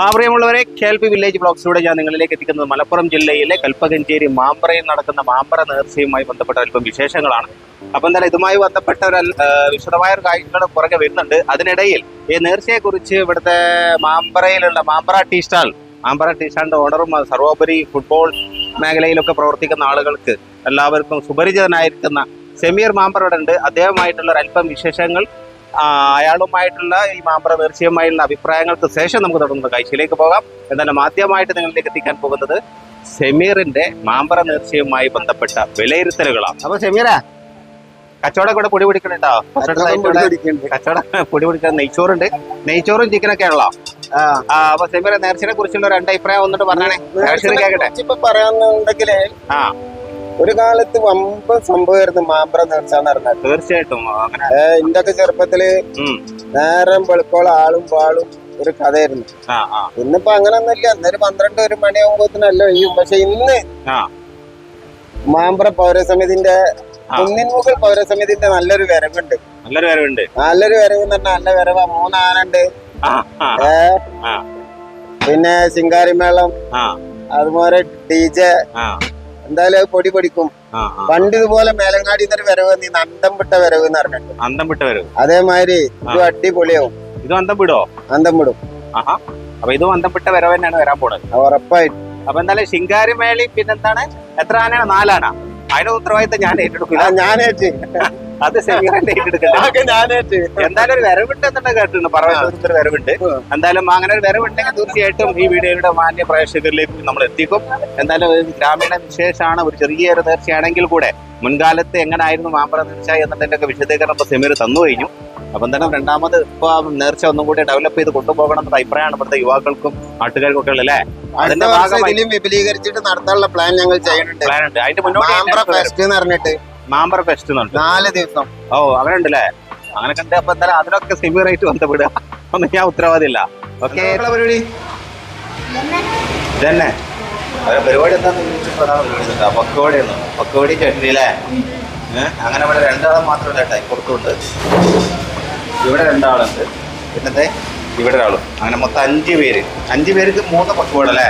ആ പ്രിയമുള്ളവരെ K L P village ബ്ലോഗ്സിലൂടെ ഞാൻ നിങ്ങളിലേക്ക് എത്തിക്കുന്നത് മലപ്പുറം ജില്ലയിലെ കൽപ്പകഞ്ചേരി മാമ്പറയിൽ നടക്കുന്ന മാമ്പറ നേർച്ചയുമായി ബന്ധപ്പെട്ട അല്പം വിശേഷങ്ങളാണ്. അപ്പൊ എന്തായാലും ഇതുമായി ബന്ധപ്പെട്ട ഒരു വിശദമായ ഒരു കാര്യങ്ങൾ പുറകെ വരുന്നുണ്ട്. അതിനിടയിൽ ഈ നേർച്ചയെ കുറിച്ച് ഇവിടുത്തെ മാമ്പറയിലുള്ള Mampara tea stall Mampara tea സ്റ്റാളിന്റെ ഓണറും സർവോപരി ഫുട്ബോൾ മേഖലയിലൊക്കെ പ്രവർത്തിക്കുന്ന ആളുകൾക്ക് എല്ലാവർക്കും സുപരിചിതനായിരിക്കുന്ന സെമീർ മാമ്പറ ഇവിടെ ഉണ്ട്. അദ്ദേഹമായിട്ടുള്ള അല്പം വിശേഷങ്ങൾ അയാളുമായിട്ടുള്ള ഈ മാമ്പറ നേർച്ചയുമായുള്ള അഭിപ്രായങ്ങൾക്ക് ശേഷം നമുക്ക് തുടർന്ന് കാഴ്ചയിലേക്ക് പോകാം. എന്നാലും ആദ്യമായിട്ട് നിങ്ങളിലേക്ക് എത്തിക്കാൻ പോകുന്നത് സെമീറിന്റെ മാമ്പറ നേർച്ചയുമായി ബന്ധപ്പെട്ട വിലയിരുത്തലുകളാണ്. അപ്പൊ സെമീറ കച്ചവടം കൂടെ പൊടി പിടിക്കണുണ്ടോ കച്ചവടം പൊടി പിടിക്കാൻ നെയ്ച്ചോറുണ്ട്. നെയ്ച്ചോറും ചിക്കനൊക്കെ ആണല്ലോ അപ്പൊ സെമീറ നേർച്ചയെ കുറിച്ചുള്ള രണ്ട് അഭിപ്രായം വന്നിട്ട് പറഞ്ഞാണേ കേൾക്കട്ടെ. കേക്കട്ടെ ഇപ്പൊ ആ. ഒരു കാലത്ത് വമ്പ സംഭവമായിരുന്നു മാമ്പ്ര നേർച്ച പറഞ്ഞത് തീർച്ചയായിട്ടും. എന്റെ ഒക്കെ ചെറുപ്പത്തിൽ. നേരം വെളുക്കോളം ആളും പാളും ഒരു കഥയായിരുന്നു. ഇന്നിപ്പോ അങ്ങനെ ഒന്നുമില്ല എന്നൊരു പന്ത്രണ്ട് ഒരു മണിയാകുമ്പോഴത്തേനല്ല ചെയ്യും പക്ഷെ ഇന്ന് മാമ്പ്ര പൗരസമിതിന്റെ. കുന്നിൻമുകൾ പൗരസമിതിന്റെ നല്ലൊരു വരവുണ്ട്. നല്ലൊരു വരവുണ്ട്. നല്ലൊരു വരവ് തന്നെ നല്ല വരവ. മൂന്നാനുണ്ട്. പിന്നെ ശിങ്കാരിമേളം. അതുപോലെ ഡി ജെ. എന്തായാലും അത് പൊടി പൊടിക്കും. പണ്ട് ഇതുപോലെ മേലങ്ങാടി നിന്നൊരു വരവ് നീ അന്തം വിട്ട വരവ് എന്ന് പറഞ്ഞിട്ട് അന്തം വിട്ട വരവ്. അതേമാതിരി ഇത് അടിപൊളിയാവും. ഇത് അന്തം വിടോ അന്തം വിടും അപ്പൊ ഇതും അന്തം വിട്ട വരവ് തന്നെയാണ് വരാൻ പോണത്. ഉറപ്പായിട്ട്. അപ്പൊ എന്തായാലും ശിങ്കാരിമേളി പിന്നെന്താണ്? എത്ര ആനയാണ്? നാലാണ്? അതിന്റെ ഉത്തരവാദിത്തം ഞാൻ ഏറ്റെടുക്കില്ല ഞാനേറ്റ് അത് സെമീറിന്റെ എന്തായാലും ഒരു വരവുണ്ട് കേട്ടിട്ടുണ്ട്. പറയുന്നത് ഒരു വരവുണ്ട്. എന്തായാലും അങ്ങനെ ഒരു വരവുണ്ടെങ്കിൽ തീർച്ചയായിട്ടും ഈ വീഡിയോയുടെ മാന്യ പ്രേക്ഷകരിലേക്ക് നമ്മൾ എത്തിക്കും. എന്തായാലും ഗ്രാമീണ വിശേഷമാണ്. ഒരു ചെറിയൊരു നേർച്ചയാണെങ്കിൽ കൂടെ മുൻകാലത്ത് എങ്ങനായിരുന്നു മാമ്പറ നേർച്ച എന്നതിന്റെ ഒക്കെ വിശദീകരണം ഇപ്പൊ സെമീർ തന്നു കഴിഞ്ഞു. അപ്പൊ എന്തായാലും രണ്ടാമത് ഇപ്പൊ നേർച്ച ഒന്നും കൂടി ഡെവലപ്പ് ചെയ്ത് കൊണ്ടുപോകണം എന്നുള്ള അഭിപ്രായമാണ് ഇവിടുത്തെ യുവാക്കൾക്കും നാട്ടുകാർക്കും ഒക്കെ അല്ലേ അതിന്റെ ഭാഗമായി വിപുലീകരിച്ചിട്ട് നടത്താനുള്ള പ്ലാൻ ഞങ്ങൾ ചെയ്യുന്നുണ്ട് അതിന്റെ മുന്നോട്ട് ഫെസ്റ്റ് എന്ന് പറഞ്ഞിട്ട് മാമ്പറ ഫെസ്റ്റ് എന്നുണ്ട് നാല് ദിവസം. ഓ അങ്ങനെ ഉണ്ടല്ലേ? അങ്ങനെ കണ്ട് അപ്പൊ എന്തായാലും അതിനൊക്കെ സിമിയറായിട്ട് ബന്ധപ്പെടുക. ഒന്നും ഞാൻ ഉത്തരവാദില്ല ഓക്കെ പരിപാടി? ഇതന്നെ. പരിപാടി എന്താന്ന് പക്കോടി പക്കോടി ചട്നി അല്ലേ? അങ്ങനെ ഇവിടെ രണ്ടാളും മാത്രമല്ല കേട്ടോ കൊടുത്തുണ്ട് ഇവിടെ രണ്ടാളുണ്ട്. പിന്നത്തെ ഇവിടെ ഒരാളും. അങ്ങനെ മൊത്തം അഞ്ച് പേര്. അഞ്ച് പേർക്ക് മൂന്ന് പക്കോടല്ലേ?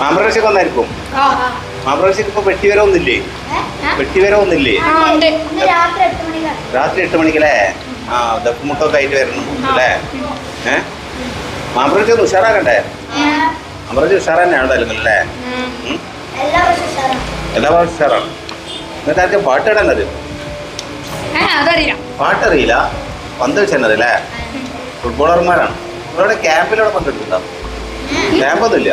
മാമ്പ്രകൃഷിക്ക് ഒന്നായിരിക്കും? മാമ്പ്രകൃഷിക്ക് ഇപ്പൊ ഒന്നില്ലേ വെട്ടിവരെ ഒന്നില്ലേ രാത്രി എട്ട് മണിക്കാണ്. രാത്രി എട്ട് മണിക്കല്ലേ? ആ ദപ്പുമുട്ടൊക്കെ ആയിട്ട് വരണം അല്ലേ? ഏ? മാമ്പ്രകൃഷി ഒന്ന് ഉഷാർ തന്നെയാണ് അല്ലെങ്കിൽ അല്ലേ. എല്ലാ പ്രാവശ്യം ഉഷാറാണ്. എന്നിട്ട് ആർക്കും പാട്ട് ഇടേണ്ടത് പാട്ടറിയില്ല. പന്ത് വെച്ചറിയില്ലേ ഫുട്ബോളർമാരാണ്. ഇവിടെ ക്യാമ്പിലൂടെ പങ്കെടുക്കുന്നുണ്ടോ ക്യാമ്പൊന്നുമില്ല.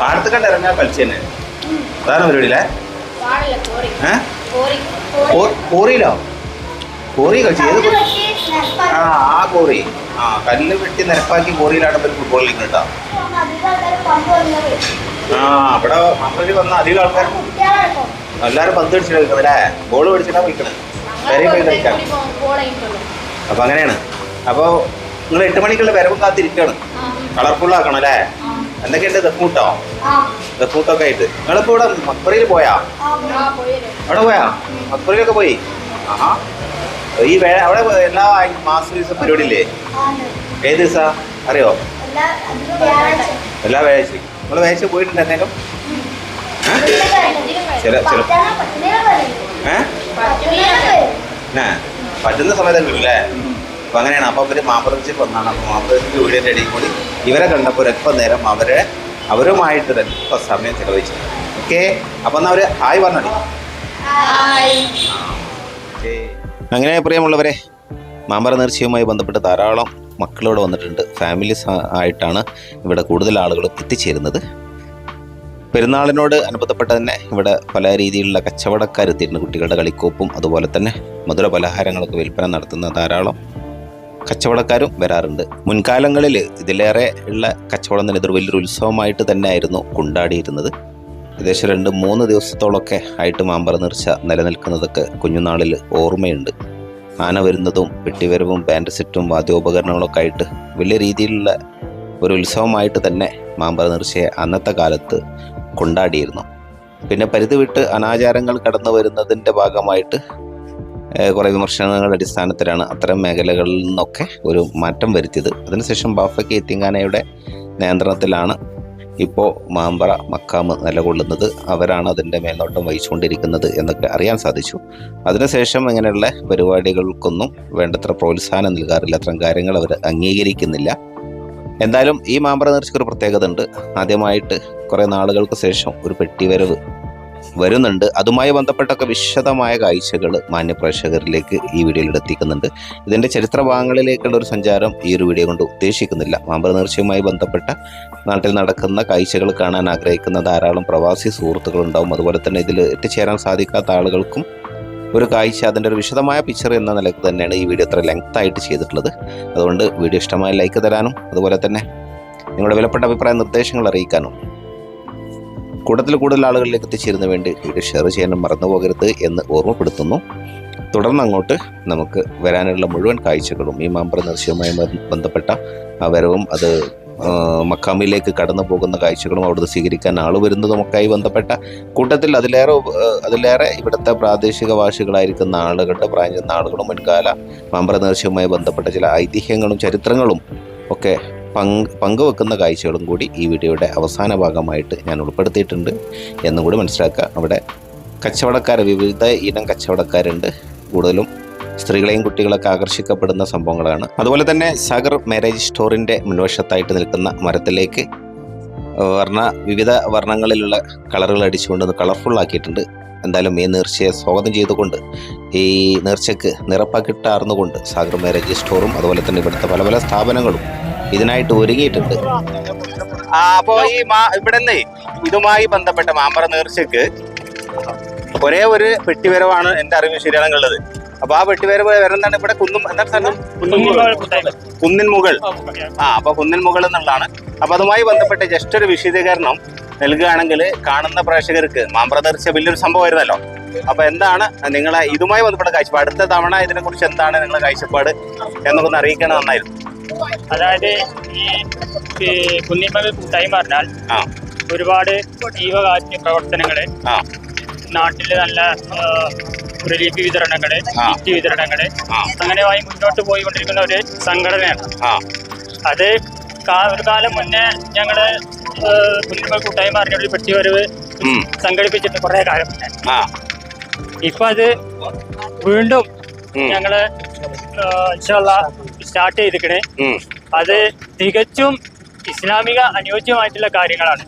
പാടത്ത് കണ്ട് ഇറങ്ങാൻ കളിച്ചു തന്നെ അതാണ് പരിപാടിയില്ലേ? കോറിയിലോ കോറി കളിച്ചു ഏത് ആ ആ കോറി ആ കല്ല് വെട്ടി നിരപ്പാക്കി കോറിയിലാണ് ഇവർ ഫുട്ബോൾ കളിക്കുന്നത്. കേട്ടോ ആ അവിടെ മന്ത്രി വന്ന അധികം ആൾക്കാർ എല്ലാവരും പന്ത് കളിക്കുന്നത് അല്ലേ? ബോൾ പിടിച്ചിട്ടാ കളിക്കണത്. വരെ പോയി കളിക്കാം. അപ്പൊ അങ്ങനെയാണ്. അപ്പൊ നിങ്ങൾ എട്ട് മണിക്കുള്ള വരവ് കാത്തിരിക്കണം. കളർഫുൾ ആക്കണം അല്ലേ? എന്തൊക്കെയുണ്ട്? ദഫ്മൂട്ടോ ആ ദഫ്മൂട്ടൊക്കെ ആയിട്ട്. നിങ്ങളിപ്പോ ഇവിടെ മക്ബറയിൽ പോയാ? അവിടെ പോയാ? മക്ബറയിലൊക്കെ പോയി? ആഹാ. ഈ വേ അവിടെ എല്ലാ മാസ ദിവസം പരിപാടി ഇല്ലേ ഏത് ദിവസാ? അറിയോ? എല്ലാ വ്യാഴാഴ്ചയും നിങ്ങൾ വ്യാഴാഴ്ച പോയിട്ടുണ്ട് എന്തെങ്കിലും ചില ചില ഏ? പറ്റുന്ന സമയത്ത് ഇല്ലേ അപ്പൊ അങ്ങനെയാണ്. അപ്പൊ അവർ മാമ്പറച്ചിൽ വന്നാണ്. അപ്പൊ മാമ്പറച്ചിൽ വീടിന്റെ ഇടയിൽ കൂടി ഇവരെ കണ്ടപ്പോൾ ഒരല്പം നേരം അവരെ അവരുമായിട്ട് ഒരല്പ സമയം ചെലവഴിച്ചു ഓക്കെ? അപ്പൊ എന്നാൽ അവർ ഹായ് പറഞ്ഞു അങ്ങനെ പ്രിയമുള്ളവരെ മാമ്പറ നേർച്ചയുമായി ബന്ധപ്പെട്ട് ധാരാളം മക്കളോട് വന്നിട്ടുണ്ട്. ഫാമിലീസ് ആയിട്ടാണ് ഇവിടെ കൂടുതൽ ആളുകൾ എത്തിച്ചേരുന്നത്. പെരുന്നാളിനോട് അനുബന്ധപ്പെട്ട് തന്നെ ഇവിടെ പല രീതിയിലുള്ള കച്ചവടക്കാർ എത്തിയിട്ടുണ്ട്. കുട്ടികളുടെ കളിക്കോപ്പും അതുപോലെ തന്നെ മധുര പലഹാരങ്ങളൊക്കെ വിൽപ്പന നടത്തുന്ന ധാരാളം കച്ചവടക്കാരും വരാറുണ്ട്. മുൻകാലങ്ങളിൽ ഇതിലേറെ ഉള്ള കച്ചവടം തന്നെ ഇതൊരു വലിയൊരു ഉത്സവമായിട്ട് തന്നെയായിരുന്നു കൊണ്ടാടിയിരുന്നത്. ഏകദേശം രണ്ട് മൂന്ന് ദിവസത്തോളമൊക്കെ ആയിട്ട് മാമ്പറ നിർച്ച നിലനിൽക്കുന്നതൊക്കെ കുഞ്ഞുനാളിൽ ഓർമ്മയുണ്ട്. ആന വരുന്നതും വെട്ടിവരവും ബാൻഡ് സെറ്റും വാദ്യോപകരണങ്ങളൊക്കെ ആയിട്ട് വലിയ രീതിയിലുള്ള ഒരു ഉത്സവമായിട്ട് തന്നെ മാമ്പറ നിർച്ചയെ അന്നത്തെ കാലത്ത് കൊണ്ടാടിയിരുന്നു. പിന്നെ പരിധി വിട്ട് അനാചാരങ്ങൾ കടന്നു വരുന്നതിന്റെ ഭാഗമായിട്ട് കുറേ വിമർശനങ്ങളുടെ അടിസ്ഥാനത്തിലാണ് അത്തരം മേഖലകളിൽ നിന്നൊക്കെ ഒരു മാറ്റം വരുത്തിയത്. അതിനുശേഷം ബാഫയ്ക്ക് എത്തിങ്കാനയുടെ നിയന്ത്രണത്തിലാണ് ഇപ്പോൾ മാമ്പറ മക്കാമ് നിലകൊള്ളുന്നത്. അവരാണ് അതിന്റെ മേൽനോട്ടം വഹിച്ചുകൊണ്ടിരിക്കുന്നത് എന്നൊക്കെ അറിയാൻ സാധിച്ചു. അതിനുശേഷം ഇങ്ങനെയുള്ള പരിപാടികൾക്കൊന്നും വേണ്ടത്ര പ്രോത്സാഹനം നൽകാറില്ല. അത്തരം കാര്യങ്ങൾ അവർ അംഗീകരിക്കുന്നില്ല. എന്തായാലും ഈ മാമ്പറ നേർച്ചയ്ക്ക് ഒരു പ്രത്യേകത ഉണ്ട്. ആദ്യമായിട്ട് കുറേ നാളുകൾക്ക് ശേഷം ഒരു പെട്ടിവരവ് വരുന്നുണ്ട്. അതുമായി ബന്ധപ്പെട്ടൊക്കെ വിശദമായ കാഴ്ചകൾ മാന്യപ്രേക്ഷകരിലേക്ക് ഈ വീഡിയോയിൽ എത്തിക്കുന്നുണ്ട്. ഇതിന്റെ ചരിത്ര ഭാഗങ്ങളിലേക്കുള്ള ഒരു സഞ്ചാരം ഈ ഒരു വീഡിയോ കൊണ്ട് ഉദ്ദേശിക്കുന്നില്ല. മാമ്പറ നേർച്ചയുമായി ബന്ധപ്പെട്ട നാട്ടിൽ നടക്കുന്ന കാഴ്ചകൾ കാണാൻ ആഗ്രഹിക്കുന്ന ധാരാളം പ്രവാസി സുഹൃത്തുക്കളുണ്ടാവും. അതുപോലെ തന്നെ ഇതിൽ എത്തിച്ചേരാൻ സാധിക്കാത്ത ആളുകൾക്കും ഒരു കാഴ്ച അതിന്റെ ഒരു വിശദമായ പിക്ചർ എന്ന നിലയ്ക്ക് തന്നെയാണ് ഈ വീഡിയോ ഇത്ര ലെങ്ത് ആയിട്ട് ചെയ്തിട്ടുള്ളത്. അതുകൊണ്ട് വീഡിയോ ഇഷ്ടമായ ലൈക്ക് തരാനും അതുപോലെ തന്നെ നിങ്ങളുടെ വിലപ്പെട്ട അഭിപ്രായ നിർദ്ദേശങ്ങൾ അറിയിക്കാനും കൂടുതൽ കൂടുതൽ ആളുകളിലേക്ക് എത്തിച്ചേരുന്ന വേണ്ടി വീഡിയോ ഷെയർ ചെയ്യാനും മറന്നു പോകരുത് എന്ന് ഓർമ്മപ്പെടുത്തുന്നു. തുടർന്ന് അങ്ങോട്ട് നമുക്ക് വരാനുള്ള മുഴുവൻ കാഴ്ചകളും ഈ മാമ്പ്ര ബന്ധ- ബന്ധപ്പെട്ട വരവും അത് മക്കാമിലേക്ക് കടന്നു പോകുന്ന കാഴ്ചകളും അവിടുന്ന് സ്വീകരിക്കാൻ ആൾ വരുന്നതുമൊക്കെയായി ബന്ധപ്പെട്ട കൂട്ടത്തിൽ അതിലേറെ അതിലേറെ ഇവിടുത്തെ പ്രാദേശിക ഭാഷകളായിരിക്കുന്ന ആളുകളുടെ പ്രായം ചെന്ന ആളുകളും മുൻകാല മാമ്പ്ര നേർച്ചയുമായി ബന്ധപ്പെട്ട ചില ഐതിഹ്യങ്ങളും ചരിത്രങ്ങളും ഒക്കെ പങ്ക് പങ്കുവെക്കുന്ന കാഴ്ചകളും കൂടി ഈ വീഡിയോയുടെ അവസാന ഭാഗമായിട്ട് ഞാൻ ഉൾപ്പെടുത്തിയിട്ടുണ്ട് എന്നും കൂടി മനസ്സിലാക്കുക. അവിടെ കച്ചവടക്കാർ വിവിധ ഇനം കച്ചവടക്കാരുണ്ട്. കൂടുതലും സ്ത്രീകളെയും കുട്ടികളൊക്കെ ആകർഷിക്കപ്പെടുന്ന സംഭവങ്ങളാണ്. അതുപോലെ തന്നെ സാഗർ മാരേജ് സ്റ്റോറിന്റെ മുൻവശത്തായിട്ട് നിൽക്കുന്ന മരത്തിലേക്ക് വർണ വിവിധ വർണങ്ങളിലുള്ള കളറുകൾ അടിച്ചുകൊണ്ട് കളർഫുൾ ആക്കിയിട്ടുണ്ട്. എന്തായാലും ഈ നേർച്ചയെ സ്വാഗതം ചെയ്തുകൊണ്ട് ഈ നേർച്ചയ്ക്ക് നിറപ്പാക്കിട്ടാർന്നുകൊണ്ട് സാഗർ മാരേജ് സ്റ്റോറും അതുപോലെ തന്നെ ഇവിടുത്തെ പല പല സ്ഥാപനങ്ങളും ഇതിനായിട്ട് ഒരുങ്ങിയിട്ടുണ്ട്. അപ്പോ ഈ ഇവിടെ ഇതുമായി ബന്ധപ്പെട്ട മാമ്പറ നേർച്ചയ്ക്ക് ഒരേ ഒരു പെട്ടിവരവാണ് എന്റെ അറിവ് ഉള്ളത് അപ്പൊ ആ വെട്ടിവരവ് വരുന്നതാണ് ഇവിടെ? കുന്നും എന്താ സ്ഥലം? കുന്നിൻ മുകൾ. ആ അപ്പൊ കുന്നിൻ മുകൾ എന്നുള്ളതാണ്. അപ്പൊ അതുമായി ബന്ധപ്പെട്ട ജസ്റ്റ് ഒരു വിശദീകരണം നൽകുകയാണെങ്കിൽ കാണുന്ന പ്രേക്ഷകർക്ക് മാമ്പ്ര നേർച്ച വലിയൊരു സംഭവമായിരുന്നല്ലോ. അപ്പൊ എന്താണ് നിങ്ങളെ ഇതുമായി ബന്ധപ്പെട്ട കാഴ്ചപ്പാട്? അടുത്ത തവണ ഇതിനെ കുറിച്ച് എന്താണ് നിങ്ങളുടെ കാഴ്ചപ്പാട് എന്നൊക്കെ ഒന്ന് അറിയിക്കണം നന്നായിരുന്നു. അതായത് ഈ കുന്നിമകൾ കൂട്ടായി പറഞ്ഞാൽ ഒരുപാട് ജീവകാരുണ്യ പ്രവർത്തനങ്ങൾ നാട്ടിൽ നല്ല റിലീഫ് വിതരണങ്ങൾ. കിറ്റ് വിതരണങ്ങൾ അങ്ങനെ വായി മുന്നോട്ട് പോയിക്കൊണ്ടിരിക്കുന്ന ഒരു സംഘടനയാണ്. അത് ഒരു കാലം മുന്നേ ഞങ്ങൾ കുന്നിമൽ കൂട്ടായ്മ പെട്ടിവരവ് ഉം. സംഘടിപ്പിച്ചിട്ട് കുറെ കാലം മുന്നേ. ഇപ്പൊ അത് വീണ്ടും. ഞങ്ങൾ സ്റ്റാർട്ട് ചെയ്തിക്കണേ. അത് തികച്ചും ഇസ്ലാമിക അനുയോജ്യമായിട്ടുള്ള കാര്യങ്ങളാണ്.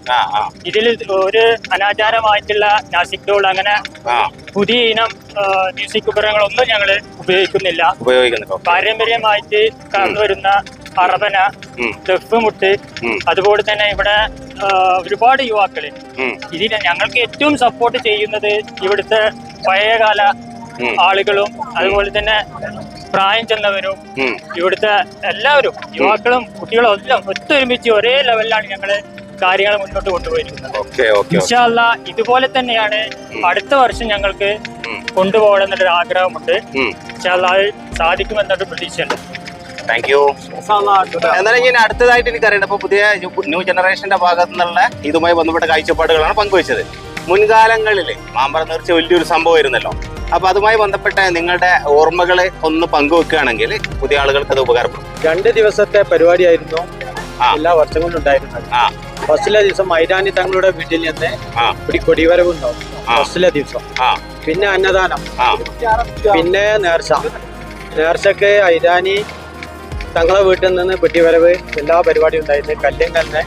ഇതിൽ ഒരു അനാചാരമായിട്ടുള്ള നാസിക് ഡോൾ അങ്ങനെ പുതിയ ഇനം മ്യൂസിക് ഉപകരണങ്ങളൊന്നും ഞങ്ങൾ ഉപയോഗിക്കുന്നില്ല. പാരമ്പര്യമായിട്ട് കടന്നു വരുന്ന അറബന തെഫ് മുട്ട് അതുപോലെ തന്നെ ഇവിടെ ഒരുപാട് യുവാക്കൾ. ഇതിന് ഞങ്ങൾക്ക് ഏറ്റവും സപ്പോർട്ട് ചെയ്യുന്നത് ഇവിടുത്തെ പഴയകാല ആളുകളും അതുപോലെ തന്നെ പ്രായം ചെന്നവരും ഇവിടുത്തെ എല്ലാവരും യുവാക്കളും കുട്ടികളും എല്ലാം ഒത്തൊരുമിച്ച് ഒരേ ലെവലിലാണ് ഞങ്ങൾ കാര്യങ്ങൾ മുന്നോട്ട് കൊണ്ടുപോയിരിക്കുന്നത് ഓക്കെ ഓക്കെ ഇൻഷാല്ല ഇതുപോലെ തന്നെയാണ് അടുത്ത വർഷം ഞങ്ങൾക്ക്. കൊണ്ടുപോകണം എന്നൊരു ആഗ്രഹമുണ്ട്. ഇൻഷാല്ല അത് സാധിക്കുമെന്നൊരു പ്രതീക്ഷയുണ്ട്. താങ്ക് യു എന്നാലും ഇനി അടുത്തതായിട്ട് എനിക്കറിയണം ഇപ്പൊ പുതിയ ന്യൂ ജനറേഷന്റെ ഭാഗത്തു നിന്നുള്ള ഇതുമായി ബന്ധപ്പെട്ട കാഴ്ചപ്പാടുകളാണ് പങ്കുവച്ചത്. മുൻകാലങ്ങളിൽ മാമ്പറ നേർച്ച വലിയൊരു സംഭവമായിരുന്നല്ലോ. അപ്പൊ അതുമായി ബന്ധപ്പെട്ട നിങ്ങളുടെ ഓർമ്മകളെ ഒന്ന് പങ്കുവെക്കുകയാണെങ്കിൽ പുതിയ ആളുകൾക്ക് അത് ഉപകാരപ്പെടും. രണ്ട് ദിവസത്തെ പരിപാടിയായിരുന്നു എല്ലാ വർഷം ഉണ്ടായിരുന്നത്. ഫസ്റ്റിലെ ദിവസം മൈതാനി തങ്ങളുടെ വീട്ടിൽ നിന്ന് ഒരു കൊടിവരവ് ഉണ്ടാവും ഫസ്റ്റിലെ ദിവസം. പിന്നെ അന്നദാനം. പിന്നെ നേർച്ച. നേർച്ചക്ക് ഐരാനി തങ്ങളെ വീട്ടിൽ നിന്ന് പെട്ടിവരവ് എല്ലാ പരിപാടിയും ഉണ്ടായിരുന്നു. കല്ലിങ്കലിന്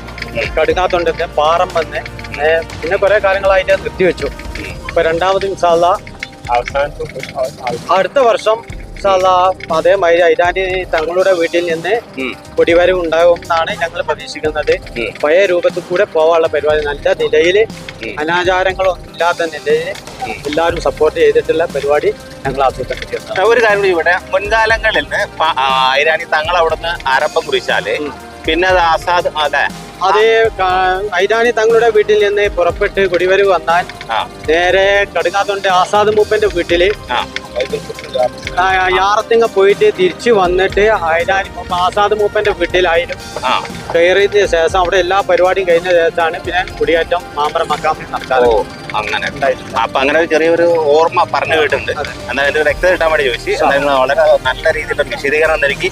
കടുങ്ങാത്തൊണ്ടെന്ന് പാറമ്പന്ന് വന്ന് പിന്നെ കുറെ കാലങ്ങളായിട്ട് അത് നിർത്തിവെച്ചു ഇപ്പൊ രണ്ടാമത് ഇൻഷാല്ല അടുത്ത വർഷം അതേമാതിരി ഐരാനി തങ്ങളുടെ വീട്ടിൽ നിന്ന്. കൊടിവരവ് ഉണ്ടാകും എന്നാണ് ഞങ്ങൾ പ്രതീക്ഷിക്കുന്നത്. പഴയ രൂപത്തിൽ കൂടെ പോകാനുള്ള പരിപാടി. നല്ല നിലയിൽ. അനാചാരങ്ങളൊന്നും ഇല്ലാത്ത നിലയിൽ എല്ലാവരും സപ്പോർട്ട് ചെയ്തിട്ടുള്ള പരിപാടി ഞങ്ങൾ ആസൂത്രണം ഒരു കാര്യം കൂടി ഇവിടെ. മുൻകാലങ്ങളിൽ ഐരാനി തങ്ങൾ അവിടുന്ന് ആരംഭം കുറിച്ചാൽ പിന്നെ അത് ആസാദ് അതെ അത് ഐരാണി തങ്ങളുടെ വീട്ടിൽ നിന്ന് പുറപ്പെട്ട് കുടിവരവ് വന്നാൽ നേരെ കടുങ്ങാത്തോണ്ട് ആസാദ് മൂപ്പന്റെ വീട്ടിൽ യാറത്തിങ്ങ പോയിട്ട് തിരിച്ചു വന്നിട്ട് ഐരാണി മൂപ്പ ആസാദ് മൂപ്പന്റെ വീട്ടിലായിരുന്നു. കയറിയതിന് ശേഷം അവിടെ എല്ലാ പരിപാടിയും കഴിഞ്ഞ ശേഷമാണ് പിന്നെ കുടിയേറ്റം മാമ്പറ അങ്ങനെ. അപ്പൊ അങ്ങനെ ഒരു ചെറിയൊരു ഓർമ്മ പറഞ്ഞു കേട്ടിട്ടുണ്ട്. എന്റെ വ്യക്തത കിട്ടാൻ വേണ്ടി ചോദിച്ചു എന്തായാലും വളരെ നല്ല രീതിയിലുള്ള വിശദീകരണം നൽകി.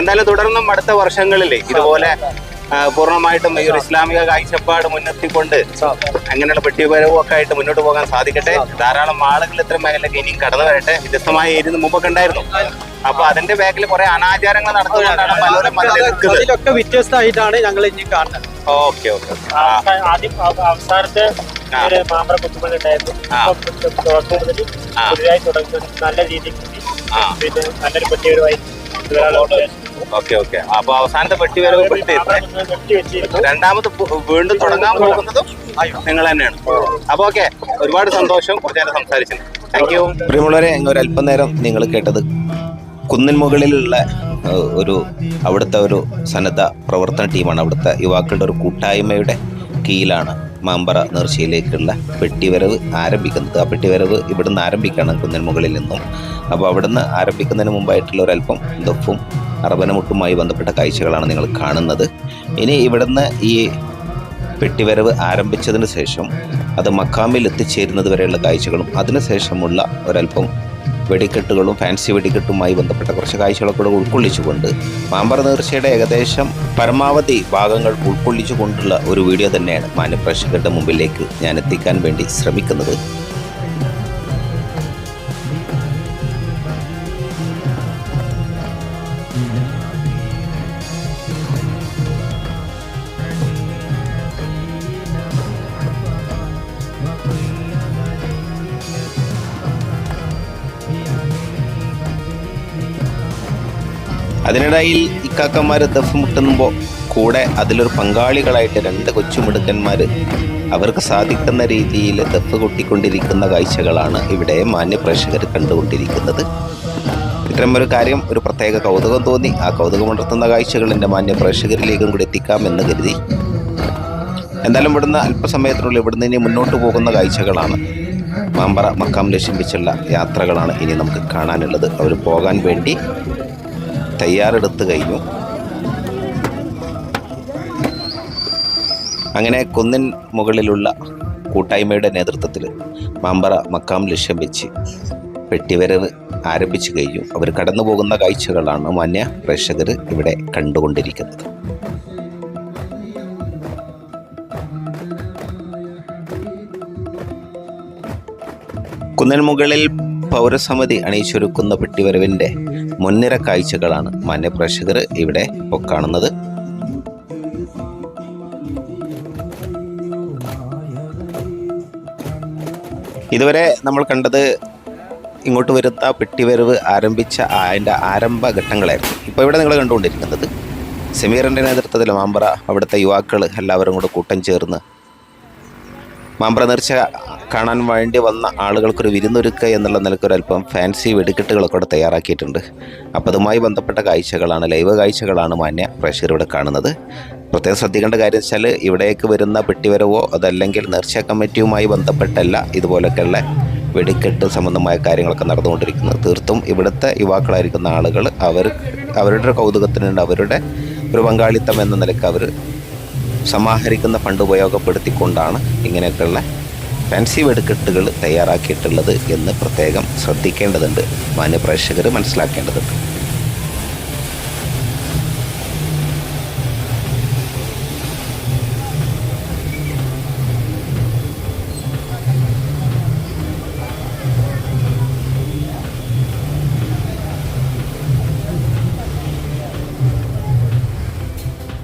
എന്തായാലും തുടർന്നും അടുത്ത വർഷങ്ങളിൽ ഇതുപോലെ പൂർണമായിട്ടും ഈ ഒരു ഇസ്ലാമിക കാഴ്ചപ്പാട് മുൻനിർത്തിക്കൊണ്ട് അങ്ങനെയുള്ള പെട്ടിപരവും ഒക്കെ ആയിട്ട് മുന്നോട്ട് പോകാൻ സാധിക്കട്ടെ. ധാരാളം ആളുകൾ ഇത്തരം മേഖലയിലേക്ക് ഇനിയും കടന്നു വരട്ടെ. വ്യത്യസ്തമായ ഏരിയ മുമ്പൊക്കെ ഉണ്ടായിരുന്നു. അപ്പൊ അതിന്റെ ബാക്കിൽ കുറെ അനാചാരങ്ങൾ നടത്തുകൊണ്ടാണ് പലരും അതിലൊക്കെ വ്യത്യസ്തമായിട്ടാണ് ഞങ്ങൾ ഇനി കാണുന്നത്. Okay okay. ആദ്യം അവ- അവസാനത്തെ മാമ്പഴ. ഇപ്പം തുടക്കം ആ. പുതിയതായി തുടങ്ങുന്നത് നല്ല രീതിയിൽ കൂടി പിന്നെ നല്ലൊരു ഉദ്ദേശം. Okay okay. അപ്പൊ അവസാനത്തെ പെട്ടിവരവ് പെട്ടി. മാമ്പഴം ഒന്ന് രണ്ടാമത് വീണ്ടും തുടങ്ങാൻ പോകുന്നതും നിങ്ങൾ തന്നെയാണ്. അപ്പൊ ഓക്കെ ഒരുപാട് സന്തോഷം കുറച്ചു നേരം സംസാരിച്ചു താങ്ക് യു പ്രിയമുള്ളവരെ അങ്ങ് ഒരു അല്പനേരം നിങ്ങൾ കേട്ടത് കുന്നിൻ മുകളിലുള്ള ഒരു അവിടുത്തെ ഒരു സന്നദ്ധ പ്രവർത്തന ടീമാണ് അവിടുത്തെ യുവാക്കളുടെ ഒരു കൂട്ടായ്മയുടെ കീഴിലാണ് മാമ്പറ നേർച്ചയിലേക്കുള്ള പെട്ടിവരവ് ആരംഭിക്കുന്നത്. ആ പെട്ടിവരവ് ഇവിടുന്ന് ആരംഭിക്കുകയാണ് കുന്നിൻ മുകളിൽ നിന്നും. അപ്പോൾ അവിടുന്ന് ആരംഭിക്കുന്നതിന് മുമ്പായിട്ടുള്ള ഒരല്പം ദഫും അറബനമുട്ടുമായി ബന്ധപ്പെട്ട കാഴ്ചകളാണ് നിങ്ങൾ കാണുന്നത്. ഇനി ഇവിടുന്ന് ഈ പെട്ടിവരവ് ആരംഭിച്ചതിന് ശേഷം അത് മക്കാമിൽ എത്തിച്ചേരുന്നത് വരെയുള്ള കാഴ്ചകളും അതിനുശേഷമുള്ള ഒരല്പം വെടിക്കെട്ടുകളും ഫാൻസി വെടിക്കെട്ടുമായി ബന്ധപ്പെട്ട കുറച്ച് കാഴ്ചകളൊക്കെ കൂടെ ഉൾക്കൊള്ളിച്ചുകൊണ്ട് മാമ്പറ നേർച്ചയുടെ ഏകദേശം പരമാവധി ഭാഗങ്ങൾ ഉൾക്കൊള്ളിച്ചുകൊണ്ടുള്ള ഒരു വീഡിയോ തന്നെയാണ് മാന്യപ്രേക്ഷകരുടെ മുമ്പിലേക്ക് ഞാൻ എത്തിക്കാൻ വേണ്ടി ശ്രമിക്കുന്നത്. അതിനിടയിൽ ഇക്കാക്കന്മാർ ദഫ് മുട്ടുമ്പോൾ കൂടെ അതിലൊരു പങ്കാളികളായിട്ട് രണ്ട് കൊച്ചുമിടുക്കന്മാർ അവർക്ക് സാധിക്കുന്ന രീതിയിൽ ദഫ് കൊട്ടിക്കൊണ്ടിരിക്കുന്ന കാഴ്ചകളാണ് ഇവിടെ മാന്യപ്രേക്ഷകർ കണ്ടുകൊണ്ടിരിക്കുന്നത്. ഇത്തരം ഒരു കാര്യം ഒരു പ്രത്യേക കൗതുകം തോന്നി. ആ കൗതുകമുണർത്തുന്ന കാഴ്ചകൾ എന്റെ മാന്യപ്രേക്ഷകരിലേക്കും കൂടി എത്തിക്കാമെന്ന് കരുതി. എന്തായാലും ഇവിടുന്ന് അല്പസമയത്തിനുള്ളിൽ ഇവിടുന്ന് ഇനി മുന്നോട്ട് പോകുന്ന കാഴ്ചകളാണ്. മാമ്പറ മക്കാം ലക്ഷ്യം വെച്ചുള്ള യാത്രകളാണ് ഇനി നമുക്ക് കാണാനുള്ളത്. അവർ പോകാൻ വേണ്ടി തയ്യാറെടുത്ത് കഴിഞ്ഞു. അങ്ങനെ കുന്നിൻ മുകളിലുള്ള കൂട്ടായ്മയുടെ നേതൃത്വത്തിൽ മാമ്പറ മക്കാം ലക്ഷ്യം വെച്ച് വെട്ടിവരവ് ആരംഭിച്ചു കഴിഞ്ഞു. അവർ കടന്നു പോകുന്ന കാഴ്ചകളാണ് മാന്യ പ്രേക്ഷകർ ഇവിടെ കണ്ടുകൊണ്ടിരിക്കുന്നത്. കുന്നൻ മുകളിൽ പൗരസമിതി അണിയിച്ചൊരുക്കുന്ന പെട്ടിവരവിന്റെ മുൻനിര കാഴ്ചകളാണ് മാന്യപ്രേക്ഷകർ ഇവിടെ കാണുന്നത്. ഇതുവരെ നമ്മൾ കണ്ടത് ഇങ്ങോട്ട് വരുത്ത പെട്ടിവരവ് ആരംഭിച്ച അതിന്റെ ആരംഭഘട്ടങ്ങളായിരുന്നു ഇപ്പോൾ ഇവിടെ നിങ്ങൾ കണ്ടുകൊണ്ടിരിക്കുന്നത് സെമീറിന്റെ നേതൃത്വത്തിൽ മാമ്പറ അവിടുത്തെ യുവാക്കൾ എല്ലാവരും കൂടെ കൂട്ടം ചേർന്ന് മാമ്പറ നേർച്ച കാണാൻ വേണ്ടി വന്ന ആളുകൾക്കൊരു വിരുന്നൊരുക്കുക എന്നുള്ള നിലക്കൊരല്പം ഫാൻസി വെടിക്കെട്ടുകളൊക്കെ ഇവിടെ തയ്യാറാക്കിയിട്ടുണ്ട്. അപ്പോൾ അതുമായി ബന്ധപ്പെട്ട കാഴ്ചകളാണ് ലൈവ് കാഴ്ചകളാണ് മാന്യ പ്രേക്ഷകർ ഇവിടെ കാണുന്നത്. പ്രത്യേകം ശ്രദ്ധിക്കേണ്ട കാര്യം വെച്ചാൽ ഇവിടേക്ക് വരുന്ന പെട്ടിവരവോ അതല്ലെങ്കിൽ നേർച്ച കമ്മിറ്റിയുമായി ബന്ധപ്പെട്ടല്ല ഇതുപോലൊക്കെയുള്ള വെടിക്കെട്ട് സംബന്ധമായ കാര്യങ്ങളൊക്കെ നടന്നുകൊണ്ടിരിക്കുന്നത്. തീർത്തും ഇവിടുത്തെ യുവാക്കളായിരിക്കുന്ന ആളുകൾ അവർ അവരുടെ കൗതുകത്തിനുണ്ട്. അവരുടെ ഒരു പങ്കാളിത്തം എന്ന നിലയ്ക്ക് അവർ സമാഹരിക്കുന്ന ഫണ്ട് ഉപയോഗപ്പെടുത്തിക്കൊണ്ടാണ് ഇങ്ങനെയൊക്കെയുള്ള ഫാൻസി വെടിക്കെട്ടുകൾ തയ്യാറാക്കിയിട്ടുള്ളത് എന്ന് പ്രത്യേകം ശ്രദ്ധിക്കേണ്ടതുണ്ട്. മാന്യപ്രേക്ഷകർ മനസ്സിലാക്കേണ്ടതുണ്ട്.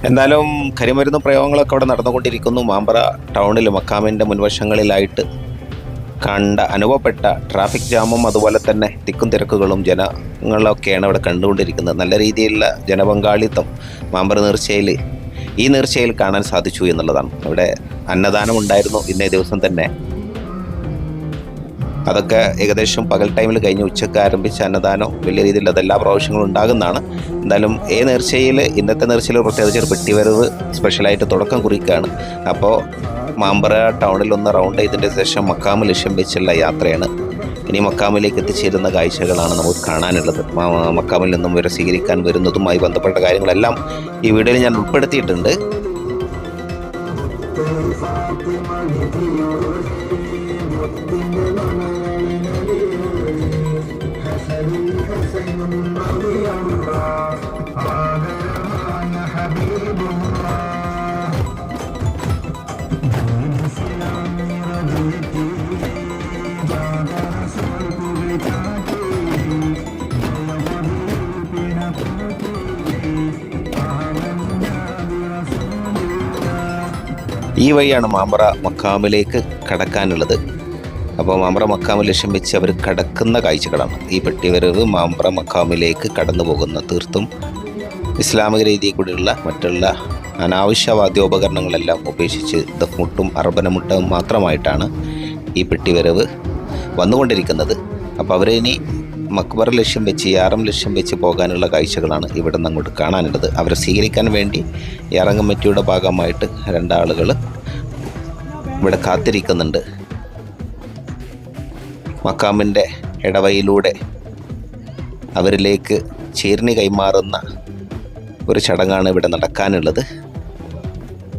എന്തായാലും കരിമരുന്ന് പ്രയോഗങ്ങളൊക്കെ അവിടെ നടന്നുകൊണ്ടിരിക്കുന്നു. മാമ്പറ ടൗണിൽ മക്കാമിന്റെ മുൻവശങ്ങളിലായിട്ട് കണ്ട അനുഭവപ്പെട്ട ട്രാഫിക് ജാമും അതുപോലെ തന്നെ തിക്കും തിരക്കുകളും ജനങ്ങളൊക്കെയാണ് ഇവിടെ കണ്ടുകൊണ്ടിരിക്കുന്നത്. നല്ല രീതിയിലുള്ള ജനപങ്കാളിത്തം മാമ്പറ നേർച്ചയിൽ ഈ നേർച്ചയിൽ കാണാൻ സാധിച്ചു എന്നുള്ളതാണ്. ഇവിടെ അന്നദാനം ഉണ്ടായിരുന്നു ഇന്നേ ദിവസം തന്നെ അതൊക്കെ ഏകദേശം പകൽ ടൈമിൽ കഴിഞ്ഞ് ഉച്ചയ്ക്ക് ആരംഭിച്ച അന്നദാനം വലിയ രീതിയിൽ അതെല്ലാ പ്രാവശ്യങ്ങളും ഉണ്ടാകുന്നതാണ്. എന്തായാലും ഏ നേർച്ചയിൽ ഇന്നത്തെ നേർച്ചയിൽ പ്രത്യേകിച്ച് ഒരു പെട്ടിവരവ് സ്പെഷ്യലായിട്ട് തുടക്കം കുറിക്കുകയാണ് അപ്പോൾ മാമ്പറ ടൗണിൽ ഒന്ന് റൗണ്ട് ചെയ്തതിന്റെ ശേഷം മക്കാമ് ലക്ഷ്യം വെച്ചുള്ള യാത്രയാണ്. ഇനി മക്കാമിലേക്ക് എത്തിച്ചേരുന്ന കാഴ്ചകളാണ് നമുക്ക് കാണാനുള്ളത്. മക്കാമിൽ നിന്നും ഇവരെ സ്വീകരിക്കാൻ വരുന്നതുമായി ബന്ധപ്പെട്ട കാര്യങ്ങളെല്ലാം ഈ വീഡിയോയിൽ ഞാൻ ഉൾപ്പെടുത്തിയിട്ടുണ്ട്. ഈ വഴിയാണ് മാമ്പറ മക്കാമിലേക്ക് കടക്കാനുള്ളത്. അപ്പോൾ മാമ്പറ മക്കാമ് ലക്ഷ്യം വെച്ച് അവർ കടക്കുന്ന കാഴ്ചകളാണ്. ഈ പെട്ടിവരവ് മാമ്പറ മക്കാമിലേക്ക് കടന്നു പോകുന്ന തീർത്തും ഇസ്ലാമിക രീതിയിൽ കൂടിയുള്ള മറ്റുള്ള അനാവശ്യ വാദ്യോപകരണങ്ങളെല്ലാം ഉപേക്ഷിച്ച് ദഫ്മുട്ടും അർബനമുട്ടും മാത്രമായിട്ടാണ് ഈ പെട്ടിവരവ് വന്നുകൊണ്ടിരിക്കുന്നത്. അപ്പോൾ അവരിനി മക്ബർ ലക്ഷ്യം വെച്ച് യാറം ലക്ഷ്യം വെച്ച് പോകാനുള്ള കാഴ്ചകളാണ് ഇവിടെ നിന്ന് അങ്ങോട്ട് കാണാനുള്ളത്. അവരെ സ്വീകരിക്കാൻ വേണ്ടി യാറം കമ്മിറ്റിയുടെ ഭാഗമായിട്ട് രണ്ടാളുകൾ ഇവിടെ കാത്തിരിക്കുന്നുണ്ട്. മക്കാമിന്റെ ഇടവയിലൂടെ അവരിലേക്ക് ചേർന്ന് കൈമാറുന്ന ഒരു ചടങ്ങാണ് ഇവിടെ നടക്കാനുള്ളത്.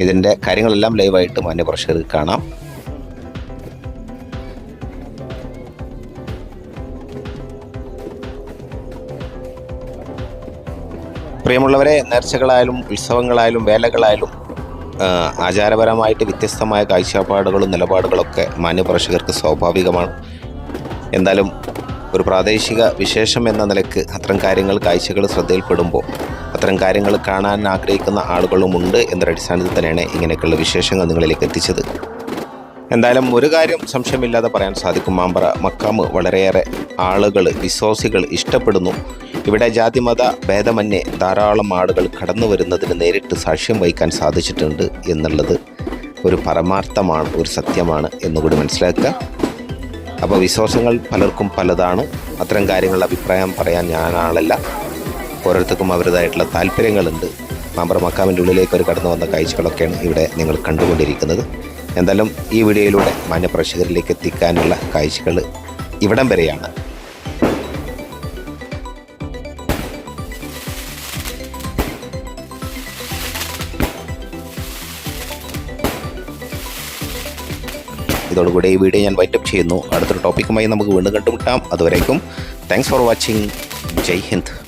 ഇതിന്റെ കാര്യങ്ങളെല്ലാം ലൈവായിട്ട് മാന്യപ്രേക്ഷകർക്ക് കാണാം. പ്രിയമുള്ളവരെ നേർച്ചകളായാലും ഉത്സവങ്ങളായാലും വേലകളായാലും ആചാരപരമായിട്ട് വ്യത്യസ്തമായ കാഴ്ചപ്പാടുകളും നിലപാടുകളൊക്കെ മാന്യപ്രേക്ഷകർക്ക് സ്വാഭാവികമാണ്. എന്തായാലും ഒരു പ്രാദേശിക വിശേഷം എന്ന നിലയ്ക്ക് അത്തരം കാര്യങ്ങൾ കാഴ്ചകൾ ശ്രദ്ധയിൽപ്പെടുമ്പോൾ അത്തരം കാര്യങ്ങൾ കാണാൻ ആഗ്രഹിക്കുന്ന ആളുകളുമുണ്ട് എന്നൊരു അടിസ്ഥാനത്തിൽ തന്നെയാണ് ഇങ്ങനെയൊക്കെയുള്ള വിശേഷങ്ങൾ നിങ്ങളിലേക്ക് എത്തിച്ചത്. എന്തായാലും ഒരു കാര്യം സംശയമില്ലാതെ പറയാൻ സാധിക്കും. മാമ്പറ മക്കാമ് വളരെയേറെ ആളുകൾ വിശ്വാസികൾ ഇഷ്ടപ്പെടുന്നു. ഇവിടെ ജാതിമത ഭേദമന്യേ ധാരാളം ആളുകൾ കടന്നു വരുന്നതിന് നേരിട്ട് സാക്ഷ്യം വഹിക്കാൻ സാധിച്ചിട്ടുണ്ട് എന്നുള്ളത് ഒരു പരമാർത്ഥമാണ് ഒരു സത്യമാണ് എന്നുകൂടി മനസ്സിലാക്കുക. അപ്പോൾ വിശ്വാസങ്ങൾ പലർക്കും പലതാണ്. അത്തരം കാര്യങ്ങളുടെ അഭിപ്രായം പറയാൻ ഞാൻ ആളല്ല. ഓരോരുത്തർക്കും അവരുടേതായിട്ടുള്ള താല്പര്യങ്ങളുണ്ട്. മാമ്പറ മക്കാമിന്റെ ഉള്ളിലേക്ക് ഒരു കടന്നു വന്ന കാഴ്ചകളൊക്കെയാണ് ഇവിടെ നിങ്ങൾ കണ്ടുകൊണ്ടിരിക്കുന്നത്. എന്തായാലും ഈ വീഡിയോയിലൂടെ മാന്യപ്രേക്ഷകരിലേക്ക് എത്തിക്കാനുള്ള കാഴ്ചകൾ ഇവിടം വരെയാണ്. ഇതോടുകൂടി ഈ വീഡിയോ ഞാൻ വൈറ്റപ്പ് ചെയ്യുന്നു. അടുത്തൊരു ടോപ്പിക്കുമായി നമുക്ക് വീണ്ടും കണ്ടുമുട്ടാം. അതുവരേക്കും thanks for watching Jai Hind.